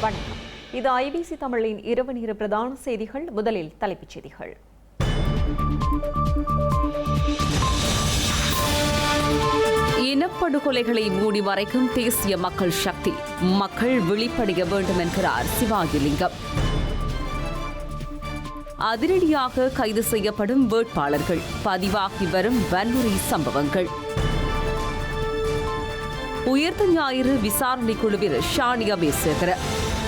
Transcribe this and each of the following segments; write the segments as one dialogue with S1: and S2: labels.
S1: வணக்கம். இது ஐபிசி தமிழின் இரவு நேர பிரதான செய்திகள். முதலில் தலைப்புச் செய்திகள்.
S2: இனப்படுகொலைகளை மூடி மறைக்கும் தேசிய மக்கள் சக்தி. மக்கள் விழிப்படைய வேண்டும் என்கிறார் சிவாஜிலிங்கம். அதிரடியாக கைது செய்யப்படும் வேட்பாளர்கள். பதிவாகி வரும் வன்முறை சம்பவங்கள். உயர்த்த ஞாயிறு விசாரணை குழுவில் ஷானியா பேசுகிற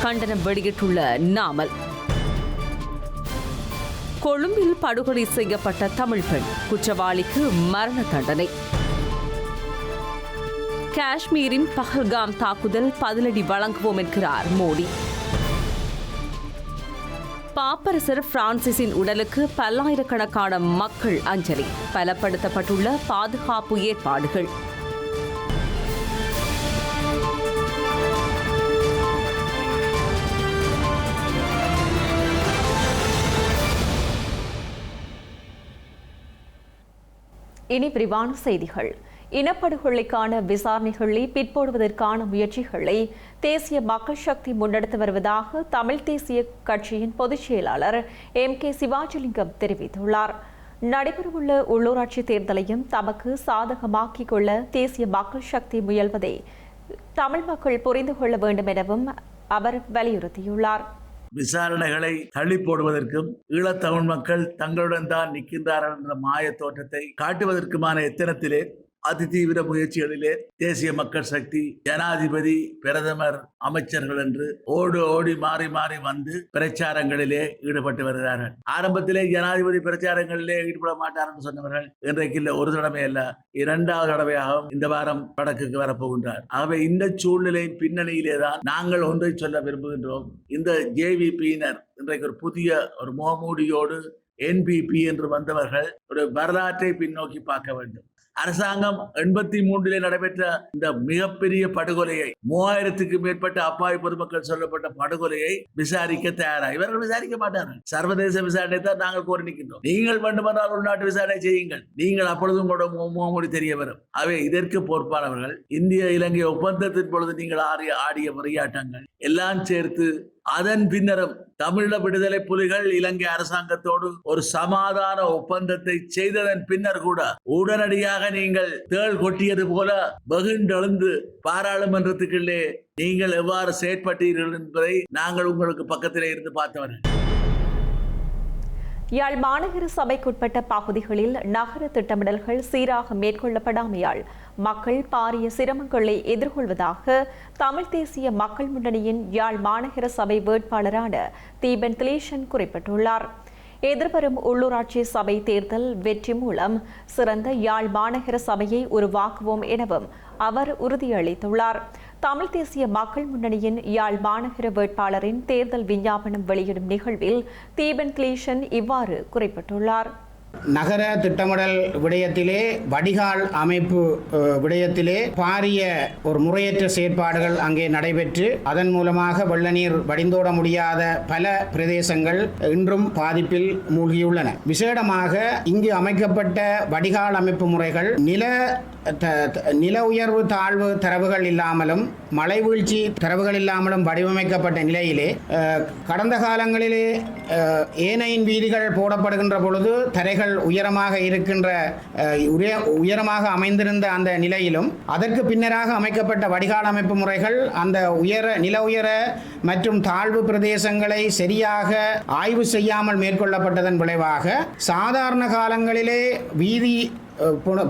S2: கண்டனம் வெளியிட்டுள்ள நாமல். கொழும்பில் படுகொலை செய்யப்பட்ட தமிழ் பெண் குற்றவாளிக்கு மரண தண்டனை. காஷ்மீரின் பஹல்காம் தாக்குதல் பதிலடி வழங்குவோம் என்கிறார் மோடி. பாப்பரசர் பிரான்சிஸின் உடலுக்கு பல்லாயிரக்கணக்கான மக்கள் அஞ்சலி. பலப்படுத்தப்பட்டுள்ள பாதுகாப்பு ஏற்பாடுகள்.
S1: இனி விரிவான செய்திகள். இனப்படுகொலைக்கான விசாரணைகளை பிற்போடுவதற்கான முயற்சிகளை தேசிய மக்கள் சக்தி முன்னெடுத்து வருவதாக தமிழ் தேசிய கட்சியின் பொதுச் செயலாளர் எம் கே சிவாஜிலிங்கம் தெரிவித்துள்ளார். நடைபெறவுள்ள உள்ளூராட்சி தேர்தலையும் தமக்கு சாதகமாக்கிக் கொள்ள தேசிய மக்கள் சக்தி முயல்வதை தமிழ் மக்கள் புரிந்து கொள்ள வேண்டும் எனவும் அவர் வலியுறுத்தியுள்ளார்.
S3: விசாரணைகளை தள்ளி போடுவதற்கும் ஈழத்தமிழ் மக்கள் தங்களுடன் தான் நிற்கின்றார்கள் என்ற மாய தோற்றத்தை காட்டுவதற்குமான எத்தனத்திலே அதிதீவிர முயற்சிகளிலே தேசிய மக்கள் சக்தி ஜனாதிபதி பிரதமர் அமைச்சர்கள் என்று ஓடு ஓடி மாறி மாறி வந்து பிரச்சாரங்களிலே ஈடுபட்டு வருகிறார்கள். ஆரம்பத்திலே ஜனாதிபதி பிரச்சாரங்களிலே ஈடுபட மாட்டார் என்று சொன்னவர்கள் இன்றைக்கு இல்லை ஒரு தடவை அல்ல இரண்டாவது தடவையாகவும் இந்த வாரம் வடக்குக்கு வரப்போகின்றார். ஆகவே இந்த சூழ்நிலையின் பின்னணியிலே தான் நாங்கள் ஒன்றை சொல்ல விரும்புகின்றோம். இந்த ஜேவிபியினர் இன்றைக்கு ஒரு புதிய ஒரு முகமூடியோடு என்பிபி என்று வந்தவர்கள் ஒரு வரலாற்றை பின்னோக்கி பார்க்க வேண்டும். அரசாங்கம் எண்பத்தி மூன்றிலே நடைபெற்ற இந்த மிகப்பெரிய படுகொலையை மூவாயிரத்துக்கு மேற்பட்ட அப்பாவி பொதுமக்கள் சொல்லப்பட்ட படுகொலையை விசாரிக்க தயாரா? இவர்கள் விசாரிக்க மாட்டார்கள். சர்வதேச விசாரணை தான் நாங்கள் கோரி நிற்கின்றோம். நீங்கள் வேண்டுமென்றால் உள்நாட்டு விசாரணை செய்யுங்கள். நீங்கள் அப்பொழுதும் கூட முகமூடி தெரிய வரும். அவை இதற்கு பொறுப்பானவர்கள். இந்திய இலங்கை ஒப்பந்தத்தின் பொழுது நீங்கள் ஆடிய ஆடிய முறையாட்டங்கள். எல்லாம் சேர்த்து அதன் பின்னரும் தமிழீழ விடுதலை புலிகள் இலங்கை அரசாங்கத்தோடு ஒரு சமாதான ஒப்பந்தத்தை செய்ததன் பின்னர் கூட உடனடியாக நீங்கள் தேள் கொட்டியது போல வெகுண்டெழுந்து பாராளுமன்றத்துக்குள்ளே நீங்கள் எவ்வாறு செயற்பட்டீர்கள் என்பதை நாங்கள் உங்களுக்கு பக்கத்திலே இருந்து பார்த்தவர்கள்
S1: யாழ் மாநகர சபைக்குட்பட்ட பகுதிகளில் நகர திட்டமிடல்கள் சீராக மேற்கொள்ளப்படாமையால் மக்கள் பாரிய சிரமங்களை எதிர்கொள்வதாக தமிழ் தேசிய மக்கள் முன்னணியின் யாழ் மாநகர சபை வேட்பாளரான தீபன் திலேஷன் குறிப்பிட்டுள்ளார். எதிர்வரும் உள்ளூராட்சி சபை தேர்தல் வெற்றி மூலம் சிறந்த யாழ் மாநகர சபையை உருவாக்குவோம் எனவும் அவர் உறுதியளித்துள்ளார். தமிழ் தேசிய மக்கள் முன்னணியின் யாழ் மாநகர வேட்பாளரின் தேர்தல் விஞ்ஞாபனம் வெளியிடும் நிகழ்வில் தீபன் கிளீஷன் இவ்வாறு குறிப்பிட்டுள்ளார்.
S4: நகர திட்டமிடல் விடயத்திலே வடிகால் அமைப்பு விடயத்திலே பாரிய ஒரு முறையற்ற செயற்பாடுகள் அங்கே நடைபெற்று அதன் மூலமாக வெள்ள நீர் வடிந்தோட முடியாத பல பிரதேசங்கள் இன்றும் பாதிப்பில் மூழ்கியுள்ளன. விசேடமாக இங்கு அமைக்கப்பட்ட வடிகால் அமைப்பு முறைகள் நில நில உயர்வு தாழ்வு தரவுகள் இல்லாமலும் மழை வீழ்ச்சி தரவுகள் இல்லாமலும் வடிவமைக்கப்பட்ட நிலையிலே கடந்த காலங்களிலே ஏனையின் வீதிகள் போடப்படுகின்ற பொழுது தரைகள் உயரமாக இருக்கின்ற உய- உயரமாக அமைந்திருந்த அந்த நிலையிலும் அதற்கு பின்னராக அமைக்கப்பட்ட வடிகால் அமைப்பு முறைகள் அந்த உயர நில உயர மற்றும் தாழ்வு பிரதேசங்களை சரியாக ஆய்வு செய்யாமல் மேற்கொள்ளப்பட்டதன் விளைவாக சாதாரண காலங்களிலே வீதி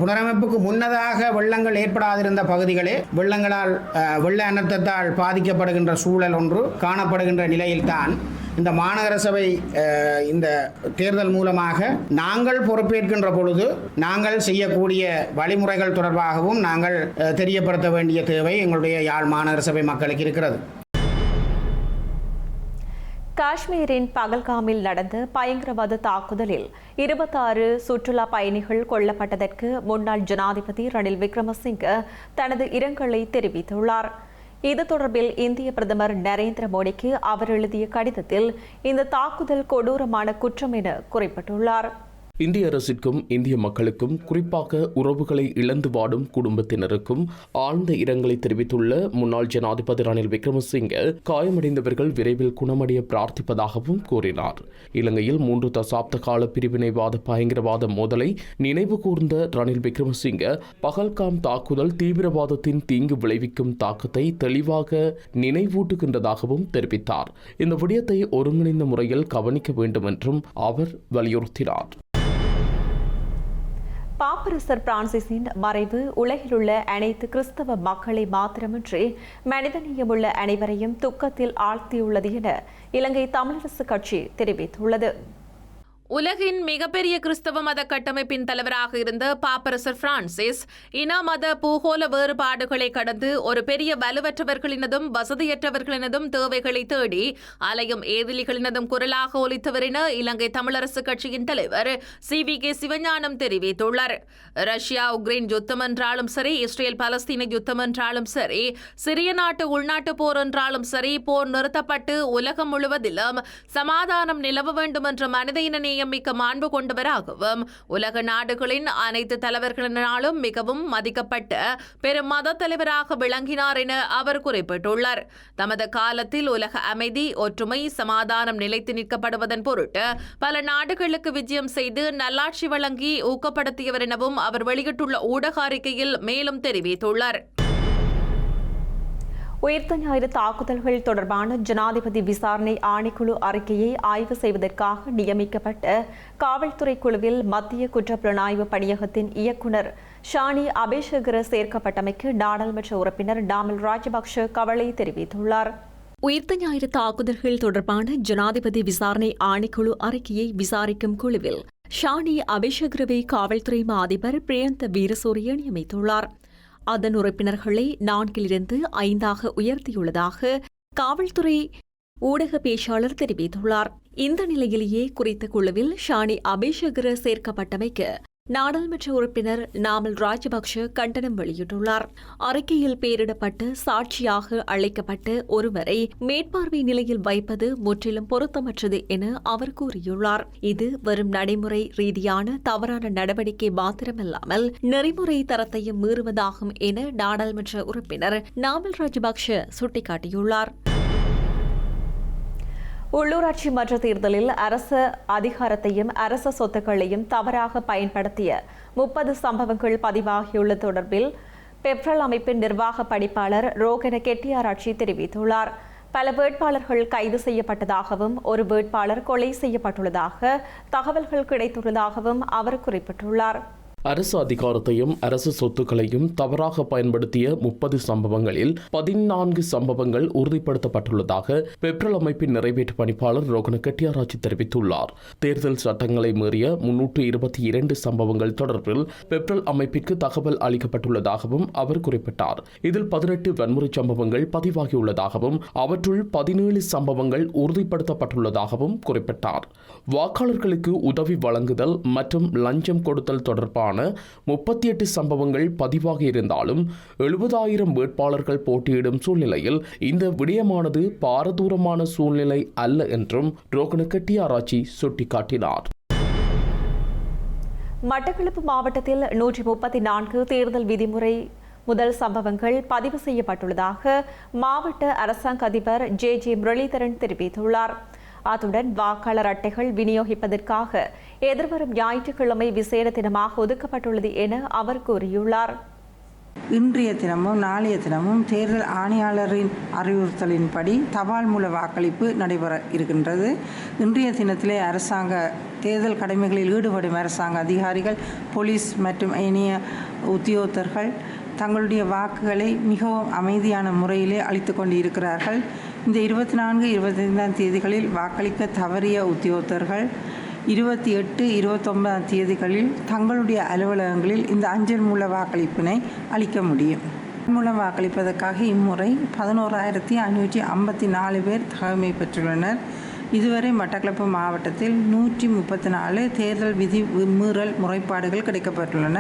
S4: புனரமைப்புக்கு முன்னதாக வெள்ளங்கள் ஏற்படாதிருந்த பகுதிகளே வெள்ளங்களால் வெள்ள அனர்த்தத்தால் பாதிக்கப்படுகின்ற சூழல் ஒன்று காணப்படுகின்ற நிலையில்தான் இந்த மாநகர சபை இந்த தேர்தல் மூலமாக நாங்கள் பொறுப்பேற்கின்ற பொழுது நாங்கள் செய்யக்கூடிய வழிமுறைகள் தொடர்பாகவும் நாங்கள் தெரியப்படுத்த வேண்டிய தேவை எங்களுடைய யாழ் மாநகர சபை மக்களுக்கு இருக்கிறது.
S1: காஷ்மீரின் பகல்காமில் நடந்த பயங்கரவாத தாக்குதலில் இருபத்தாறு சுற்றுலா பயணிகள் கொல்லப்பட்டதற்கு முன்னாள் ஜனாதிபதி ரணில் விக்ரமசிங்க தனது இரங்கலை தெரிவித்துள்ளார். இது தொடர்பில் இந்திய பிரதமர் நரேந்திர மோடிக்கு அவர் எழுதிய கடிதத்தில் இந்த தாக்குதல் கொடூரமான குற்றம் என குறிப்பிட்டுள்ளார்.
S5: இந்திய அரசிற்கும் இந்திய மக்களுக்கும் குறிப்பாக உறவுகளை இழந்து வாடும் குடும்பத்தினருக்கும் ஆழ்ந்த இரங்கலை தெரிவித்துள்ள முன்னாள் ஜனாதிபதி ரணில் விக்ரமசிங்கே காயமடைந்தவர்கள் விரைவில் குணமடைய பிரார்த்திப்பதாகவும் கூறினார். இலங்கையில் மூன்று தசாப்த கால பிரிவினைவாத பயங்கரவாத மோதலை நினைவு கூர்ந்த ரணில் விக்ரமசிங்கே பகல்காம் தாக்குதல் தீவிரவாதத்தின் தீங்கு விளைவிக்கும் தாக்கத்தை தெளிவாக நினைவூட்டுகின்றதாகவும் தெரிவித்தார். இந்த விடயத்தை ஒருங்கிணைந்த முறையில் கவனிக்க வேண்டும் என்றும் அவர் வலியுறுத்தினார்.
S1: பாப்பரசர் பிரான்சிஸின் மறைவு உலகிலுள்ள அனைத்து கிறிஸ்தவ மக்களை மாத்திரமின்றி மனிதநேயமுள்ள அனைவரையும் துக்கத்தில் ஆழ்த்தியுள்ளது என இலங்கை தமிழரசு கட்சி தெரிவித்துள்ளது.
S6: உலகின் மிகப்பெரிய கிறிஸ்தவ மத கட்டமைப்பின் தலைவராக இருந்த பாப்பரசர் பிரான்சிஸ் இன மத பூகோள வேறுபாடுகளை கடந்து ஒரு பெரிய வலுவற்றவர்களினதும் வசதியற்றவர்களினதும் தேவைகளை தேடி அலையும் ஏதிலிகளினதும் குரலாக ஒலித்தவர் என இலங்கை தமிழரசு கட்சியின் தலைவர் சி வி கே சிவஞானம் தெரிவித்துள்ளார். ரஷ்யா உக்ரைன் யுத்தம் என்றாலும் சரி இஸ்ரேல் பலஸ்தீன யுத்தம் என்றாலும் சரி சிறிய நாட்டு உள்நாட்டு போர் என்றாலும் சரி போர் நிறுத்தப்பட்டு உலகம் முழுவதிலும் சமாதானம் நிலவ வேண்டும் என்ற மனித இன நேயம் மிக்க மாண்பு கொண்டவராகவும் உலக நாடுகளின் அனைத்து தலைவர்களினாலும் மிகவும் மதிக்கப்பட்ட பெரும் மத தலைவராக விளங்கினார் என அவர் குறிப்பிட்டுள்ளார். தமது காலத்தில் உலக அமைதி ஒற்றுமை சமாதானம் நிலைத்து நிற்கப்படுவதன் பொருட்டு பல நாடுகளுக்கு விஜயம் செய்து நல்லாட்சி வழங்கி ஊக்கப்படுத்தியவர் எனவும் அவர் வெளியிட்டுள்ள ஊடக அறிக்கையில் மேலும் தெரிவித்துள்ளார்.
S1: உயிர்த்த ஞாயிறு தாக்குதல்கள் தொடர்பான ஜனாதிபதி விசாரணை ஆணைக்குழு அறிக்கையை ஆய்வு செய்வதற்காக நியமிக்கப்பட்ட காவல்துறை குழுவில் மத்திய குற்றப்புலனாய்வு பணியகத்தின் இயக்குநர் ஷானி அபேஷகர சேர்க்கப்பட்டமைக்கு நாடாளுமன்ற உறுப்பினர் டாமல் ராஜபக்ஷ கவலை தெரிவித்துள்ளார். உயிர்த்த ஞாயிறு தாக்குதல்கள் தொடர்பான ஜனாதிபதி விசாரணை ஆணைக்குழு அறிக்கையை விசாரிக்கும் குழுவில் ஷானி அபிஷேகரவை காவல்துறை மா அதிபர் பிரியந்த வீரசூரிய நியமித்துள்ளார். அதன் உறுப்பினர்களை நான்கிலிருந்து ஐந்தாக உயர்த்தியுள்ளதாக காவல்துறை ஊடக பேச்சாளர் தெரிவித்துள்ளார். இந்த நிலையிலேயே குறித்த குழுவில் ஷானி அபிஷேகர சேர்க்கப்பட்டமைக்கு நாடாளுமன்ற உறுப்பினர் நாமல் ராஜபக்ஷ கண்டனம் வெளியிட்டுள்ளார். அறிக்கையில் பெயரிடப்பட்டு சாட்சியாக அழைக்கப்பட்ட ஒருவரை மேற்பார்வை நிலையில் வைப்பது முற்றிலும் பொருத்தமற்றது என அவர் கூறியுள்ளார். இது வெறும் நடைமுறை ரீதியான தவறான நடவடிக்கை மாத்திரமில்லாமல் நெறிமுறை தரத்தையும் மீறுவதாகும் என நாடாளுமன்ற உறுப்பினர் நாமல் ராஜபக்ஷ சுட்டிக்காட்டியுள்ளார். உள்ளூராட்சி மன்ற தேர்தலில் அரச அதிகாரத்தையும் அரச சொத்துக்களையும் தவறாக பயன்படுத்திய முப்பது சம்பவங்கள் பதிவாகியுள்ள தொடர்பில் பெப்ரல் அமைப்பின் நிர்வாக படிப்பாளர் ரோகன கெட்டியாராட்சி தெரிவித்துள்ளார். பல வேட்பாளர்கள் கைது செய்யப்பட்டதாகவும் ஒரு வேட்பாளர் கொலை செய்யப்பட்டுள்ளதாக தகவல்கள் கிடைத்துள்ளதாகவும் அவர் குறிப்பிட்டுள்ளார்.
S5: அரசு அதிகாரத்தையும் அரசு சொத்துக்களையும் தவறாக பயன்படுத்திய முப்பது சம்பவங்களில் பதினான்கு சம்பவங்கள் உறுதிப்படுத்தப்பட்டுள்ளதாக பெப்ரல் அமைப்பின் நிறைவேற்று பணிப்பாளர் ரோகன கெட்டியாராட்சி தெரிவித்துள்ளார். தேர்தல் சட்டங்களை மீறிய முன்னூற்று இருபத்தி இரண்டு சம்பவங்கள் தொடர்பில் பெப்ரல் அமைப்பிற்கு தகவல் அளிக்கப்பட்டுள்ளதாகவும் அவர் குறிப்பிட்டார். இதில் பதினெட்டு வன்முறை சம்பவங்கள் பதிவாகியுள்ளதாகவும் அவற்றுள் பதினேழு சம்பவங்கள் உறுதிப்படுத்தப்பட்டுள்ளதாகவும் குறிப்பிட்டார். வாக்காளர்களுக்கு உதவி வழங்குதல் மற்றும் லஞ்சம் கொடுத்தல் தொடர்பான முப்பத்தி எட்டு சம்பவங்கள் பதிவாக இருந்தாலும் எழுபதாயிரம் வேட்பாளர்கள் போட்டியிடும் சூழ்நிலையில் இந்த விடயமானது பாரதூரமான சூழ்நிலை அல்ல என்றும் ரோகன கெட்டியாராய்ச்சி சுட்டிக்காட்டினார்.
S1: மட்டக்களப்பு மாவட்டத்தில் நூற்றி முப்பத்தி நான்கு தேர்தல் விதிமுறை முதல் சம்பவங்கள் பதிவு செய்யப்பட்டுள்ளதாக மாவட்ட அரசாங்க அதிபர் ஜே ஜே முரளிதரன் தெரிவித்துள்ளார். அத்துடன் வாக்காளர் அட்டைகள் விநியோகிப்பதற்காக எதிர்வரும் ஞாயிற்றுக்கிழமை விசேட தினமாக ஒதுக்கப்பட்டுள்ளது என அவர் கூறியுள்ளார்.
S7: இன்றைய தினமும் நாளைய தினமும் தேர்தல் ஆணையாளரின் அறிவுறுத்தலின்படி தபால் மூல வாக்களிப்பு நடைபெற இருக்கின்றது. இன்றைய தினத்திலே அரசாங்க தேர்தல் கடமைகளில் ஈடுபடும் அரசாங்க அதிகாரிகள் போலீஸ் மற்றும் இனிய உத்தியோகத்தர்கள் தங்களுடைய வாக்குகளை மிகவும் அமைதியான முறையிலே அளித்து கொண்டு இருக்கிறார்கள் இந்த இருபத்தி நான்கு இருபத்தைந்தாம் தேதிகளில் வாக்களிக்க தவறிய உத்தியோகத்தர்கள் இருபத்தி எட்டு இருபத்தொன்பதாம் தேதிகளில் தங்களுடைய அலுவலகங்களில் இந்த அஞ்சல் மூல வாக்களிப்பினை அளிக்க முடியும். மூலம் வாக்களிப்பதற்காக இம்முறை பதினோராயிரத்தி ஐநூற்றி ஐம்பத்தி நாலு பேர் தகவமை பெற்றுள்ளனர். இதுவரை மட்டக்களப்பு மாவட்டத்தில் நூற்றி முப்பத்தி நாலு தேர்தல் விதி மீறல் முறைப்பாடுகள் கிடைக்கப்பட்டுள்ளன.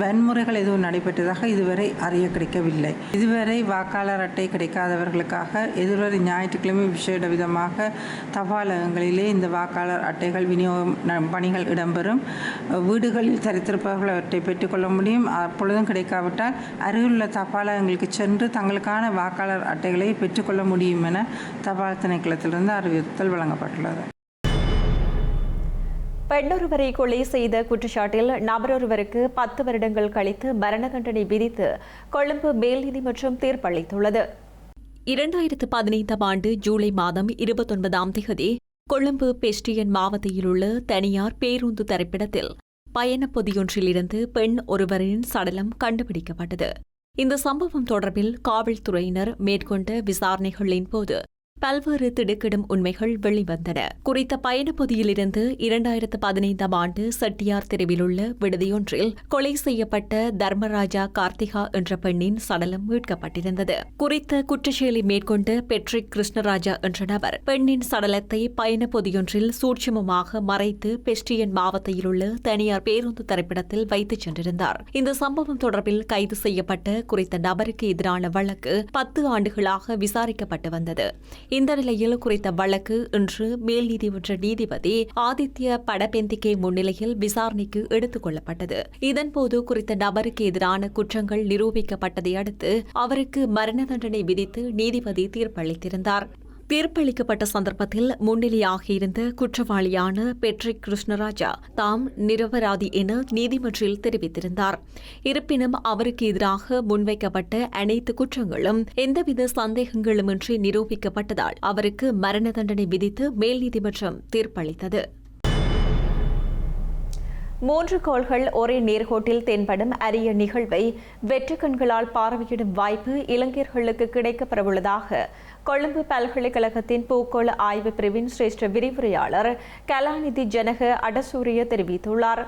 S7: வன்முறைகள் எதுவும் நடைபெற்றதாக இதுவரை அறிய கிடைக்கவில்லை. இதுவரை வாக்காளர் அட்டை கிடைக்காதவர்களுக்காக எதிர்வரை ஞாயிற்றுக்கிழமை விசேட விதமாக தபாலகங்களிலே இந்த வாக்காளர் அட்டைகள் விநியோகம் பணிகள் இடம்பெறும். வீடுகளில் தரித்திருப்பவர்கள் அவற்றை பெற்றுக்கொள்ள முடியும். அப்பொழுதும் கிடைக்காவிட்டால் அருகிலுள்ள தபாலகங்களுக்கு சென்று தங்களுக்கான வாக்காளர் அட்டைகளை பெற்றுக்கொள்ள முடியும் என தபால் திணைக்களத்திலிருந்து அறிவித்தல் வழங்கப்பட்டுள்ளது.
S8: பெண்ணொருவரை கொலை செய்த குற்றச்சாட்டில் நபரொருவருக்கு பத்து வருடங்கள் கழித்து மரண தண்டனை விதித்து கொழும்பு மேல் நீதிமன்றம் தீர்ப்பளித்துள்ளது.
S1: இரண்டாயிரத்து பதினைந்தாம் ஆண்டு ஜூலை மாதம் இருபத்தொன்பதாம் தேதி கொழும்பு பெஸ்டியன் மாவட்டத்திலுள்ள தனியார் பேருந்து தரிப்பிடத்தில் பயணப்பொதியொன்றிலிருந்து பெண் ஒருவரின் சடலம் கண்டுபிடிக்கப்பட்டது. இந்த சம்பவம் தொடர்பில் காவல்துறையினர் மேற்கொண்ட விசாரணைகளின் போது பல்வேறு திடுக்கிடும் உண்மைகள் வெளிவந்தன. குறித்த பயணப்பகுதியிலிருந்து இரண்டாயிரத்து பதினைந்தாம் ஆண்டு செட்டியார் தெருவிலுள்ள விடுதியொன்றில் கொலை செய்யப்பட்ட தர்மராஜா கார்த்திகா என்ற பெண்ணின் சடலம் மீட்கப்பட்டிருந்தது. குறித்த குற்றச்செயலை மேற்கொண்ட பெட்ரிக் கிருஷ்ணராஜா என்ற நபர் பெண்ணின் சடலத்தை பயணப்பொதியொன்றில் சூட்சுமமாக மறைத்து பெஸ்டியன் மாவட்டத்திலுள்ள தனியார் பேருந்து தரிப்பிடத்தில் வைத்துச் சென்றிருந்தார். இந்த சம்பவம் தொடர்பில் கைது செய்யப்பட்ட குறித்த நபருக்கு எதிரான வழக்கு பத்து ஆண்டுகளாக விசாரிக்கப்பட்டு வந்தது. இந்த நிலையில் குறித்த வழக்கு இன்று மேல் நீதிமன்ற நீதிபதி ஆதித்ய படபெந்திகே முன்னிலையில் விசாரணைக்கு எடுத்துக் கொள்ளப்பட்டது. இதன்போது குறித்த நபருக்கு எதிரான குற்றங்கள் நிரூபிக்கப்பட்டதை அடுத்து அவருக்கு மரண தண்டனை விதித்து நீதிபதி தீர்ப்பளித்திருந்தார். தீர்ப்பளிக்கப்பட்ட சந்தர்ப்பத்தில் முன்னிலையாகியிருந்த குற்றவாளியான பெட்ரிக் கிருஷ்ணராஜா தாம் நிரபராதி என நீதிமன்றில் தெரிவித்திருந்தார். இருப்பினும் அவருக்கு எதிராக முன்வைக்கப்பட்ட அனைத்து குற்றங்களும் எந்தவித சந்தேகங்களுமின்றி நிரூபிக்கப்பட்டதால் அவருக்கு மரண தண்டனை விதித்து மேல் நீதிமன்றம் தீர்ப்பளித்தது.
S8: மூன்று கோள்கள் ஒரே நேர்கோட்டில் தென்படும் அரிய நிகழ்வை வெற்று கண்களால் பார்வையிடும் வாய்ப்பு இளைஞர்களுக்கு கிடைக்கப்பெறவுள்ளதாக கொழும்பு பல்கலைக்கழகத்தின் பூக்கோள ஆய்வு பிரிவின் சிரேஷ்ட விரிவுரையாளர் கலாநிதி ஜனக அடசூரிய தெரிவித்துள்ளார்.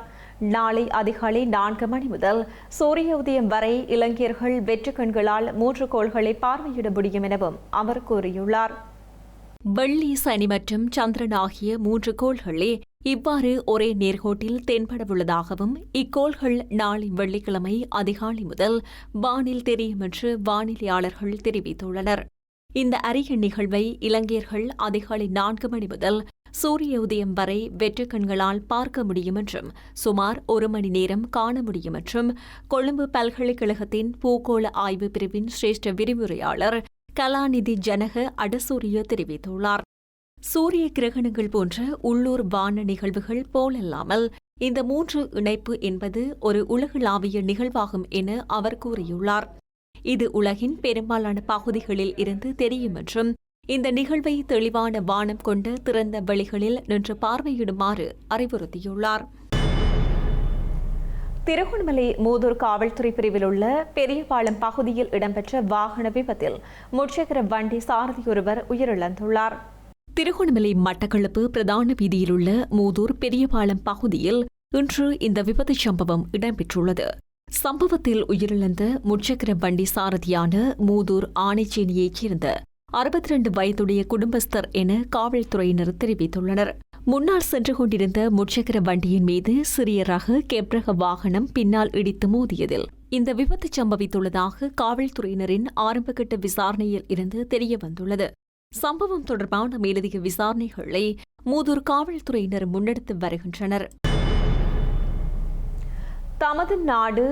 S8: நாளை அதிகாலை நான்கு மணி முதல் சூரிய உதயம் வரை இளைஞர்கள் வெற்று கண்களால் மூன்று கோள்களை பார்வையிட முடியும் எனவும் அவர் கூறியுள்ளார்.
S1: வெள்ளி சனி மற்றும் சந்திரன் ஆகிய மூன்று கோள்களே இவ்வாறு ஒரே நேர்கோட்டில் தென்படவுள்ளதாகவும் இக்கோள்கள் நாளை வெள்ளிக்கிழமை அதிகாலை முதல் வானில் தெரியும் என்று வானிலையாளர்கள் தெரிவித்துள்ளனர். இந்த அரிய நிகழ்வை இலங்கையர்கள் அதிகாலை நான்கு மணி முதல் சூரிய உதயம் வரை வெற்று கண்களால் பார்க்க முடியும் என்றும் சுமார் ஒரு மணி நேரம் காண முடியும் என்றும் கொழும்பு பல்கலைக்கழகத்தின் பூகோள ஆய்வு பிரிவின் சிரேஷ்ட விரிவுரையாளர் கலாநிதி ஜனக அடசூரிய தெரிவித்துள்ளார். சூரிய கிரகணங்கள் போன்ற உள்ளூர் வான நிகழ்வுகள் போலல்லாமல் இந்த மூன்று இணைப்பு என்பது ஒரு உலகளாவிய நிகழ்வாகும் என அவர் கூறியுள்ளார். இது உலகின் பெரும்பாலான பகுதிகளில் இருந்து தெரியும் என்றும் இந்த நிகழ்வை தெளிவான வானம் கொண்ட திறந்த வெளிகளில் நின்று பார்வையிடுமாறு அறிவுறுத்தியுள்ளார்.
S8: திருகோணமலை மூதூர் காவல்துறை பிரிவில் உள்ள பெரியபாளம் பகுதியில் இடம்பெற்ற வாகன விபத்தில் முச்சக்கர வண்டி சாரதியொருவர் உயிரிழந்துள்ளார்.
S1: திருகோணமலை மட்டக்களப்பு பிரதான வீதியிலுள்ள மூதூர் பெரியபாளம் பகுதியில் இன்று இந்த விபத்து சம்பவம் இடம்பெற்றுள்ளது. சம்பவத்தில் உயிரிழந்த முச்சக்கர வண்டி சாரதியான மூதூர் ஆணைச்சேனியைச் சேர்ந்த அறுபத்தி ரெண்டு வயதுடைய குடும்பஸ்தர் என காவல்துறையினர் தெரிவித்துள்ளனர். முன்னால் சென்று கொண்டிருந்த முச்சக்கர வண்டியின் மீது சிறிய ரக கெப்ரக வாகனம் பின்னால் இடித்து மோதியதில் இந்த விபத்து சம்பவித்துள்ளதாக காவல்துறையினரின் ஆரம்பகட்ட விசாரணையில் இருந்து தெரியவந்துள்ளது. சம்பவம் தொடர்பான மேலதிக விசாரணைகளை மூதூர் காவல்துறையினர் முன்னெடுத்து வருகின்றனர்.
S8: தமது நாடு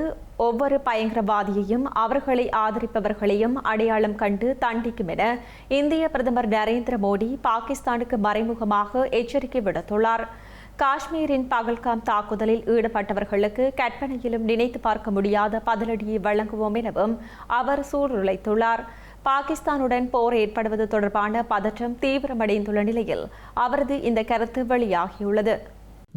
S8: ஒவ்வொரு பயங்கரவாதியையும் அவர்களை ஆதரிப்பவர்களையும் அடையாளம் கண்டு தண்டிக்கும் என இந்திய பிரதமர் நரேந்திர மோடி பாகிஸ்தானுக்கு மறைமுகமாக எச்சரிக்கை விடுத்துள்ளார். காஷ்மீரின் பகல்காம் தாக்குதலில் ஈடுபட்டவர்களுக்கு கற்பனையிலும் நினைத்து பார்க்க முடியாத பதிலடியை வழங்குவோம் எனவும் அவர் சூழ்நிலைத்துள்ளார் பாகிஸ்தானுடன் போர் ஏற்படுவது தொடர்பான பதற்றம் தீவிரமடைந்துள்ள நிலையில் அவரது இந்த கருத்து வெளியாகியுள்ளது.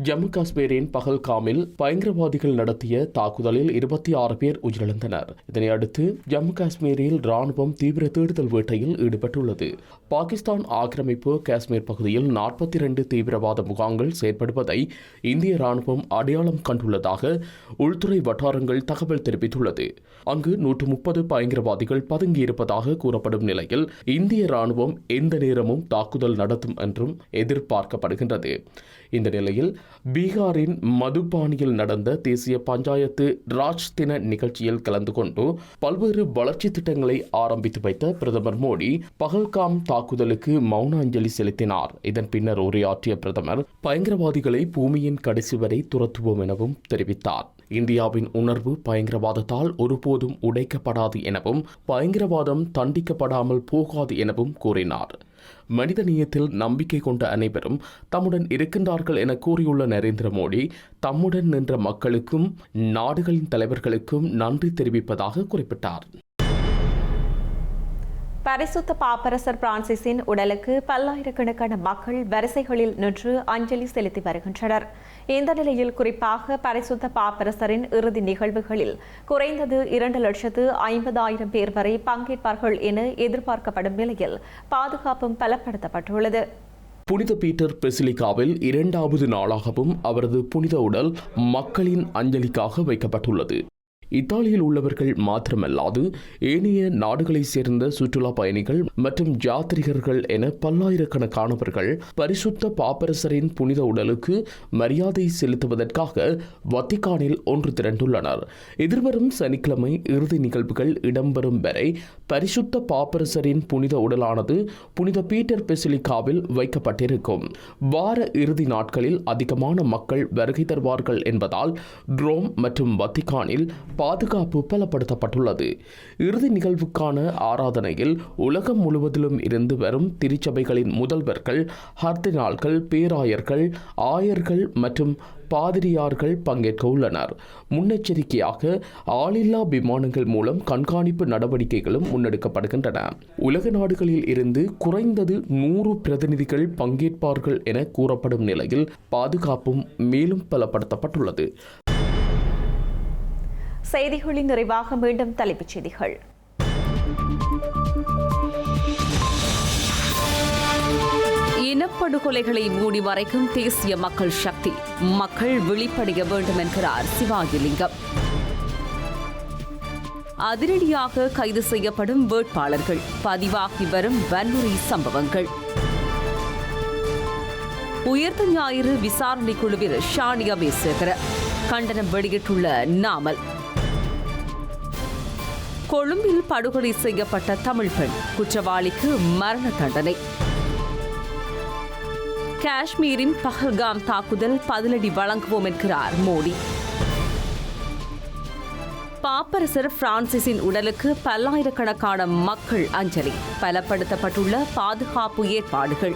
S5: ஜம்மு காஷ்மீரின் பகல்காமில் பயங்கரவாதிகள் நடத்திய தாக்குதலில் இருபத்தி ஆறு பேர் உயிரிழந்தனர். இதனையடுத்து ஜம்மு காஷ்மீரில் ராணுவம் தீவிர தேடுதல் வேட்டையில் ஈடுபட்டுள்ளது. பாகிஸ்தான் ஆக்கிரமிப்பு காஷ்மீர் பகுதியில் நாற்பத்தி இரண்டு தீவிரவாத முகாம்கள் செயற்படுவதை இந்திய ராணுவம் அடையாளம் கண்டுள்ளதாக உள்துறை வட்டாரங்கள் தகவல் தெரிவித்துள்ளது. அங்கு நூற்று முப்பது பயங்கரவாதிகள் பதுங்கியிருப்பதாக கூறப்படும் நிலையில் இந்திய ராணுவம் எந்த நேரமும் தாக்குதல் நடத்தும் என்றும் எதிர்பார்க்கப்படுகின்றது. இந்த நிலையில் பீகாரின் மதுபானியில் நடந்த தேசிய பஞ்சாயத்து ராஜ் தின நிகழ்ச்சியில் கலந்து கொண்டு பல்வேறு வளர்ச்சி திட்டங்களை ஆரம்பித்து வைத்த பிரதமர் மோடி பகல்காம் தாக்குதலுக்கு மௌன அஞ்சலி செலுத்தினார். இதன் பின்னர் உரையாற்றிய பிரதமர் பயங்கரவாதிகளை பூமியின் கடைசி வரை துரத்துவோம் எனவும் தெரிவித்தார். இந்தியாவின் உணர்வு பயங்கரவாதத்தால் ஒருபோதும் உடைக்கப்படாது எனவும் பயங்கரவாதம் தண்டிக்கப்படாமல் போகாது எனவும் கூறினார். மனிதநேயத்தில் நம்பிக்கை கொண்ட அனைவரும் தம்முடன் இருக்கின்றார்கள் என கூறியுள்ள நரேந்திர மோடி தம்முடன் நின்ற மக்களுக்கும் நாடுகளின் தலைவர்களுக்கும் நன்றி தெரிவிப்பதாக குறிப்பிட்டார்.
S1: பரிசுத்த பாப்பரசர் பிரான்சிஸின் உடலுக்கு பல்லாயிரக்கணக்கான மக்கள் வரிசைகளில் நின்று அஞ்சலி செலுத்தி வருகின்றனர். இந்த நிலையில் குறிப்பாக பரிசுத்த பாப்பரசரின் இறுதி நிகழ்வுகளில் குறைந்தது இரண்டு லட்சத்து ஐம்பதாயிரம் பேர் வரை பங்கேற்பார்கள் என எதிர்பார்க்கப்படும் நிலையில் பாதுகாப்பும் பலப்படுத்தப்பட்டுள்ளது.
S5: புனித பீட்டர் பெசிலிகாவில் இரண்டாவது நாளாகவும் அவரது புனித உடல் மக்களின் அஞ்சலிக்காக வைக்கப்பட்டுள்ளது. இத்தாலியில் உள்ளவர்கள் மாத்திரமல்லாது ஏனைய நாடுகளைச் சேர்ந்த சுற்றுலா பயணிகள் மற்றும் யாத்ரிகர்கள் என பல்லாயிரக்கணக்கானவர்கள் பரிசுத்த பாப்பரசரின் புனித உடலுக்கு மரியாதை செலுத்துவதற்காக வத்திக்கானில் ஒன்று திரண்டுள்ளனர். எதிர்வரும் சனிக்கிழமை இறுதி நிகழ்வுகள் இடம்பெறும் வரை பரிசுத்த பாப்பரசரின் புனித உடலானது புனித பீட்டர் பெசிலிக்காவில் வைக்கப்பட்டிருக்கும். வார இறுதி நாட்களில் அதிகமான மக்கள் வருகை தருவார்கள் என்பதால் ரோம் மற்றும் வத்திக்கானில் பாதுகாப்பு பலப்படுத்தப்பட்டுள்ளது. இறுதி நிகழ்வுக்கான ஆராதனையில் உலகம் முழுவதிலும் இருந்து வரும் திருச்சபைகளின் முதல்வர்கள் ஹர்தினால்கள் பேராயர்கள் ஆயர்கள் மற்றும் பாதிரியார்கள் பங்கேற்க உள்ளனர். முன்னெச்சரிக்கையாக ஆளில்லா விமானங்கள் மூலம் கண்காணிப்பு நடவடிக்கைகளும் முன்னெடுக்கப்படுகின்றன. உலக நாடுகளில் இருந்து குறைந்தது நூறு பிரதிநிதிகள் பங்கேற்பார்கள் என கூறப்படும் நிலையில் பாதுகாப்பும் மேலும் பலப்படுத்தப்பட்டுள்ளது.
S1: செய்திகளின் நிறைவாக மீண்டும் தலைப்புச் செய்திகள்.
S2: இனப்படுகொலைகளை மூடி மறைக்கும் தேசிய மக்கள் சக்தி. மக்கள் விழிப்படைய வேண்டும் என்கிறார் சிவாஜிலிங்கம். அதிரடியாக கைது செய்யப்படும் வேட்பாளர்கள். பதிவாகி வரும் வன்முறை சம்பவங்கள். உயர்ந்த ஞாயிறு விசாரணை குழுவில் ஷானியா பேசுகிறார். கண்டனம் வெளியிட்டுள்ள நாமல். கொழும்பில் படுகொலை செய்யப்பட்ட தமிழ் பெண் குற்றவாளிக்கு மரண தண்டனை. காஷ்மீரின் பஹல்காம் தாக்குதல் பதிலடி வழங்குவோம் என்கிறார் மோடி. பாப்பரசர் பிரான்சிஸின் உடலுக்கு பல்லாயிரக்கணக்கான மக்கள் அஞ்சலி பலப்படுத்தப்பட்டுள்ள பாதுகாப்பு ஏற்பாடுகள்.